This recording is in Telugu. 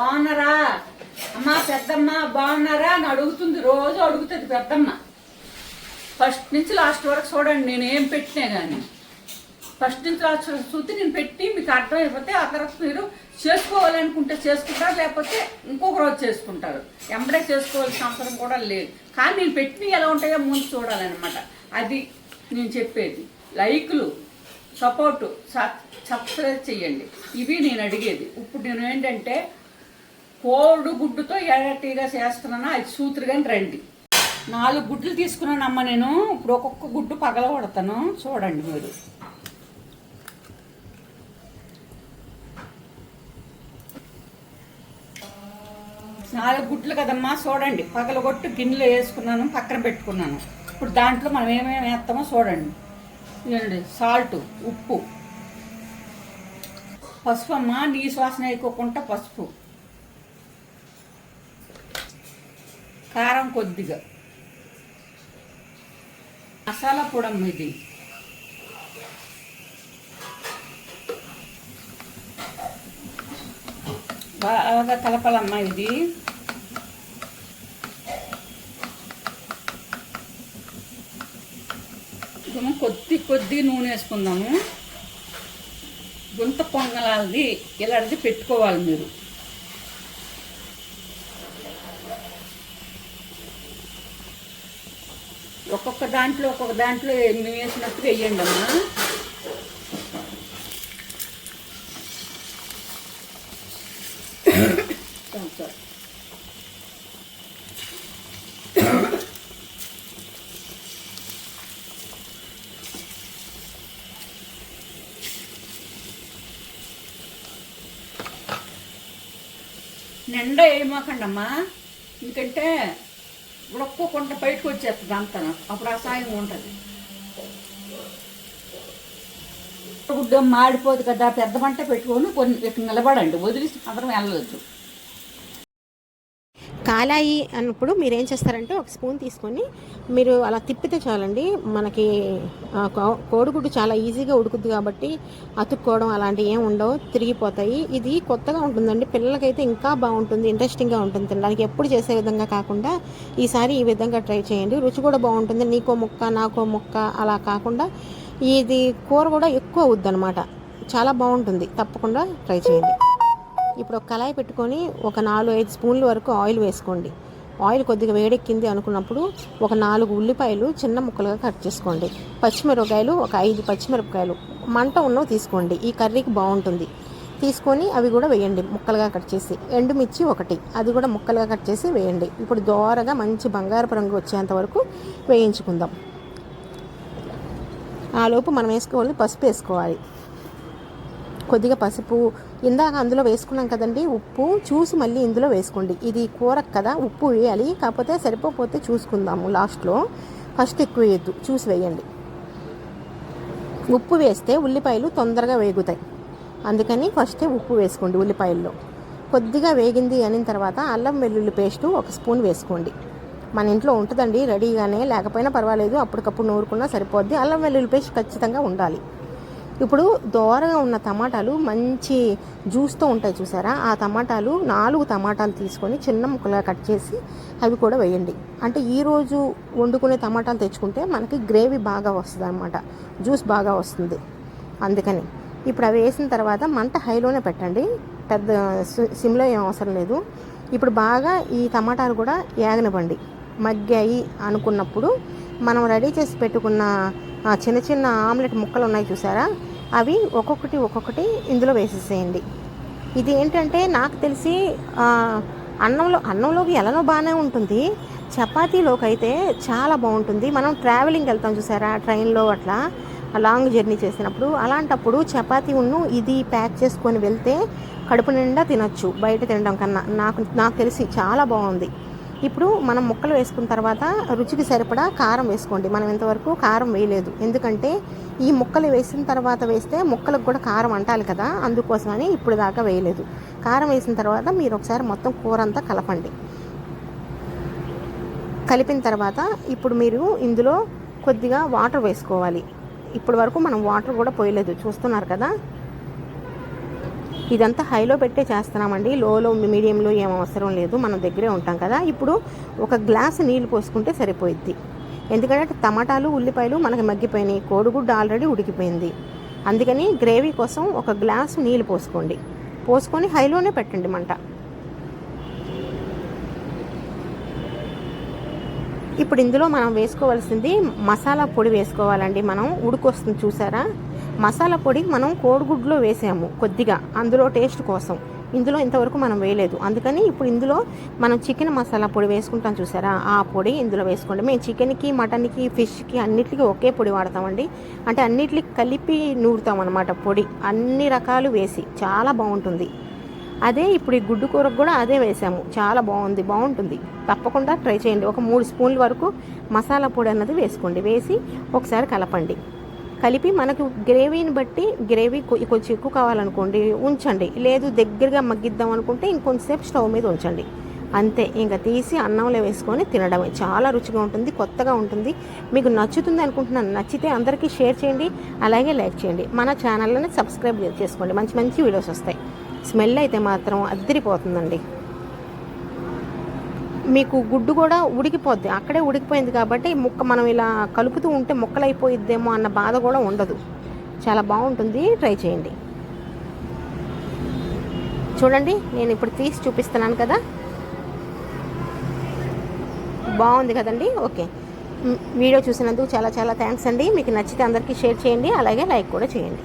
బాగున్నారా? అమ్మా పెద్దమ్మ బాగున్నారా అని అడుగుతుంది. రోజు అడుగుతుంది పెద్దమ్మ. ఫస్ట్ నుంచి లాస్ట్ వరకు చూడండి నేను ఏం పెట్టినా కానీ ఫస్ట్ నుంచి లాస్ట్ వరకు చూస్తే నేను పెట్టి మీకు అర్థమైపోతే ఆ తర్వాత మీరు చేసుకోవాలనుకుంటే చేసుకుంటారు లేకపోతే ఇంకొక రోజు చేసుకుంటారు. ఎంబడే చేసుకోవాల్సిన అవసరం కూడా లేదు. కానీ నేను పెట్టినవి ఎలా ఉంటాయో ముందు చూడాలన్నమాట. అది నేను చెప్పేది. లైక్లు సపోర్టు సబ్స్క్రైబ్ చేయండి ఇవి నేను అడిగేది. ఇప్పుడు నేను ఏంటంటే కోడు గుడ్డుతో ఎడటీగా చేస్తున్నాను. అది సూత్రుగాని రండి. నాలుగు గుడ్లు తీసుకున్నానమ్మ నేను. ఇప్పుడు ఒక్కొక్క గుడ్డు పగల కొడతాను. చూడండి మీరు. నాలుగు గుడ్లు కదమ్మా చూడండి. పగలగొట్టు గిన్నెలో వేసుకున్నాను పక్కన పెట్టుకున్నాను. ఇప్పుడు దాంట్లో మనం ఏమేమి వేస్తామో చూడండి. ఇదండి సాల్ట్ ఉప్పు. పసుపు అమ్మ నీ శ్వాసన వేయకోకుండా పసుపు. కారం కొద్దిగా. మసాలా పొడం ఇది. బాగా కలపాలమ్మా ఇది. కొద్ది కొద్ది నూనె వేసుకుందాము. గుంత పొంగలాది ఇలాంటిది పెట్టుకోవాలి మీరు. ఒక్కొక్క దాంట్లో ఒక్కొక్క దాంట్లో మేము వేసినట్టు వేయండి అమ్మా. నిండా వేయమాకండి అమ్మా ఎందుకంటే ఉడక్కోకుండా బయటకు వచ్చేస్తుంది అంతా. అప్పుడు అసహాయం ఉంటుంది. గుడ్డ మాడిపోదు కదా పెద్ద మంట పెట్టుకొని కొన్ని నిలబడండి. వదిలేసి మాత్రం వెళ్ళవచ్చు కాలాయి అన్నప్పుడు మీరు ఏం చేస్తారంటే ఒక స్పూన్ తీసుకొని మీరు అలా తిప్పితే చాలండి. మనకి కోడిగుడ్డు చాలా ఈజీగా ఉడుకుద్ది కాబట్టి అతుక్కోవడం అలాంటివి ఏం ఉండవు తిరిగిపోతాయి. ఇది కొత్తగా ఉంటుందండి. పిల్లలకైతే ఇంకా బాగుంటుంది ఇంట్రెస్టింగ్గా ఉంటుంది తినడానికి. ఎప్పుడు చేసే విధంగా కాకుండా ఈసారి ఈ విధంగా ట్రై చేయండి. రుచి కూడా బాగుంటుంది. నీకో ముక్క నాకో ముక్క అలా కాకుండా ఇది కూర కూడా ఎక్కువ అవుద్ది చాలా బాగుంటుంది. తప్పకుండా ట్రై చేయండి. ఇప్పుడు ఒక కళాయి పెట్టుకొని ఒక నాలుగు ఐదు స్పూన్ల వరకు ఆయిల్ వేసుకోండి. ఆయిల్ కొద్దిగా వేడెక్కింది అనుకున్నప్పుడు ఒక నాలుగు ఉల్లిపాయలు చిన్న ముక్కలుగా కట్ చేసుకోండి. పచ్చిమిరపకాయలు ఒక ఐదు పచ్చిమిరపకాయలు. మంట ఉన్నవి తీసుకోండి. ఈ కర్రీకి బాగుంటుంది. తీసుకొని అవి కూడా వేయండి. ముక్కలుగా కట్ చేసి. ఎండుమిర్చి ఒకటి. అది కూడా ముక్కలుగా కట్ చేసి వేయండి. ఇప్పుడు దోరగా మంచి బంగారపు రంగు వచ్చేంత వరకు వేయించుకుందాం. ఆ లోపు మనం వేసుకోవాలి పసుపు వేసుకోవాలి. కొద్దిగా పసుపు. ఇందాక అందులో వేసుకున్నాం కదండి ఉప్పు. చూసి మళ్ళీ ఇందులో వేసుకోండి. ఇది కూర కదా ఉప్పు వేయాలి. కాకపోతే సరిపోతే చూసుకుందాము లాస్ట్లో. ఫస్ట్ ఎక్కువ వేయద్దు. చూసి వేయండి. ఉప్పు వేస్తే ఉల్లిపాయలు తొందరగా వేగుతాయి. అందుకని ఫస్టే ఉప్పు వేసుకోండి ఉల్లిపాయల్లో. కొద్దిగా వేగింది అనిన తర్వాత అల్లం వెల్లుల్లి పేస్ట్ ఒక స్పూన్ వేసుకోండి. మన ఇంట్లో ఉంటుందండి రెడీగానే. లేకపోయినా పర్వాలేదు అప్పటికప్పుడు నూరుకున్నా సరిపోద్ది. అల్లం వెల్లుల్లి పేస్ట్ ఖచ్చితంగా ఉండాలి. ఇప్పుడు దోరగా ఉన్న టమాటాలు మంచి జ్యూస్తో ఉంటాయి చూసారా? ఆ టమాటాలు నాలుగు టమాటాలు తీసుకొని చిన్న ముక్కలుగా కట్ చేసి అవి కూడా వేయండి. అంటే ఈరోజు వండుకునే టమాటాలు తెచ్చుకుంటే మనకి గ్రేవీ బాగా వస్తుంది అనమాట జ్యూస్ బాగా వస్తుంది. అందుకని ఇప్పుడు అవి వేసిన తర్వాత మంట హైలోనే పెట్టండి. పెద్ద సి- సిమ్లో ఏం అవసరం లేదు. ఇప్పుడు బాగా ఈ టమాటాలు కూడా ఏగనివ్వండి మగ్గాయి అనుకున్నప్పుడు మనం రెడీ చేసి పెట్టుకున్న చిన్న చిన్న ఆమ్లెట్ ముక్కలు ఉన్నాయి చూసారా? అవి ఒక్కొక్కటి ఒక్కొక్కటి ఇందులో వేసేసేయండి. ఇది ఏంటంటే నాకు తెలిసి అన్నంలో అన్నంలోకి ఎలానో బాగానే ఉంటుంది. చపాతీలోకి అయితే చాలా బాగుంటుంది. మనం ట్రావెలింగ్ వెళ్తాం చూసారా? ట్రైన్లో అట్లా లాంగ్ జర్నీ చేసినప్పుడు. అలాంటప్పుడు చపాతీ ఉన్ను ఇది ప్యాక్ చేసుకొని వెళ్తే కడుపు నిండా తినొచ్చు బయట తినడం కన్నా. నాకు నాకు తెలిసి చాలా బాగుంది. ఇప్పుడు మనం ముక్కలు వేసుకున్న తర్వాత రుచికి సరిపడా కారం వేసుకోండి. మనం ఇంతవరకు కారం వేయలేదు. ఎందుకంటే ఈ ముక్కలు వేసిన తర్వాత వేస్తే ముక్కలకు కూడా కారం అంటాలి కదా అందుకోసమని ఇప్పుడు దాకా వేయలేదు. కారం వేసిన తర్వాత మీరు ఒకసారి మొత్తం కూర అంతా కలపండి. కలిపిన తర్వాత ఇప్పుడు మీరు ఇందులో కొద్దిగా వాటర్ వేసుకోవాలి. ఇప్పటి వరకు మనం వాటర్ కూడా పోయలేదు. చూస్తున్నారు కదా? ఇదంతా హైలో పెట్టే చేస్తున్నామండి. లోలో మీడియంలో ఏం అవసరం లేదు. మనం దగ్గరే ఉంటాం కదా. ఇప్పుడు ఒక గ్లాస్ నీళ్ళు పోసుకుంటే సరిపోయిద్ది. ఎందుకంటే టమాటాలు ఉల్లిపాయలు మనకి మగ్గిపోయినాయి. కోడిగుడ్డు ఆల్రెడీ ఉడికిపోయింది. అందుకని గ్రేవీ కోసం ఒక గ్లాసు నీళ్ళు పోసుకోండి. పోసుకొని హైలోనే పెట్టండి మంట. ఇప్పుడు ఇందులో మనం వేసుకోవాల్సింది మసాలా పొడి వేసుకోవాలండి మనం. ఉడికొస్తుంది చూసారా? మసాలా పొడి మనం కోడిగుడ్లో వేసాము కొద్దిగా అందులో టేస్ట్ కోసం. ఇందులో ఇంతవరకు మనం వేయలేదు. అందుకని ఇప్పుడు ఇందులో మనం చికెన్ మసాలా పొడి వేసుకుంటాం చూసారా? ఆ పొడి ఇందులో వేసుకోండి. మేము చికెన్కి మటన్కి ఫిష్కి అన్నిటికీ ఒకే పొడి వాడతామండి. అంటే అన్నిటికి కలిపి నూరుతాం అనమాట పొడి. అన్ని రకాలు వేసి చాలా బాగుంటుంది. అదే ఇప్పుడు ఈ గుడ్డు కూరకు కూడా అదే వేసాము. చాలా బాగుంది బాగుంటుంది. తప్పకుండా ట్రై చేయండి. ఒక మూడు స్పూన్ల వరకు మసాలా పొడి అన్నది వేసుకోండి. వేసి ఒకసారి కలపండి. కలిపి మనకు గ్రేవీని బట్టి గ్రేవీ కొంచెం ఎక్కువ కావాలనుకోండి ఉంచండి. లేదు దగ్గరగా మగ్గిద్దాం అనుకుంటే ఇంకొంతసేపు స్టవ్ మీద ఉంచండి. అంతే ఇంకా తీసి అన్నంలో వేసుకొని తినడమే. చాలా రుచిగా ఉంటుంది కొత్తగా ఉంటుంది. మీకు నచ్చుతుంది అనుకుంటున్నాను నచ్చితే అందరికీ షేర్ చేయండి అలాగే లైక్ చేయండి. మన ఛానల్ని సబ్స్క్రైబ్ చేసుకోండి. మంచి మంచి వీడియోస్ వస్తాయి. స్మెల్ అయితే మాత్రం అద్దరిపోతుందండి మీకు గుడ్డు కూడా ఉడికిపోద్ది. అక్కడే ఉడికిపోయింది కాబట్టి ముక్క మనం ఇలా కలుపుతూ ఉంటే ముక్కలు అయిపోయిద్దేమో అన్న బాధ కూడా ఉండదు. చాలా బాగుంటుంది. ట్రై చేయండి. చూడండి నేను ఇప్పుడు తీసి చూపిస్తున్నాను కదా. బాగుంది కదండి? ఓకే. వీడియో చూసినందుకు చాలా చాలా థ్యాంక్స్ అండి. మీకు నచ్చితే అందరికీ షేర్ చేయండి. అలాగే లైక్ కూడా చేయండి.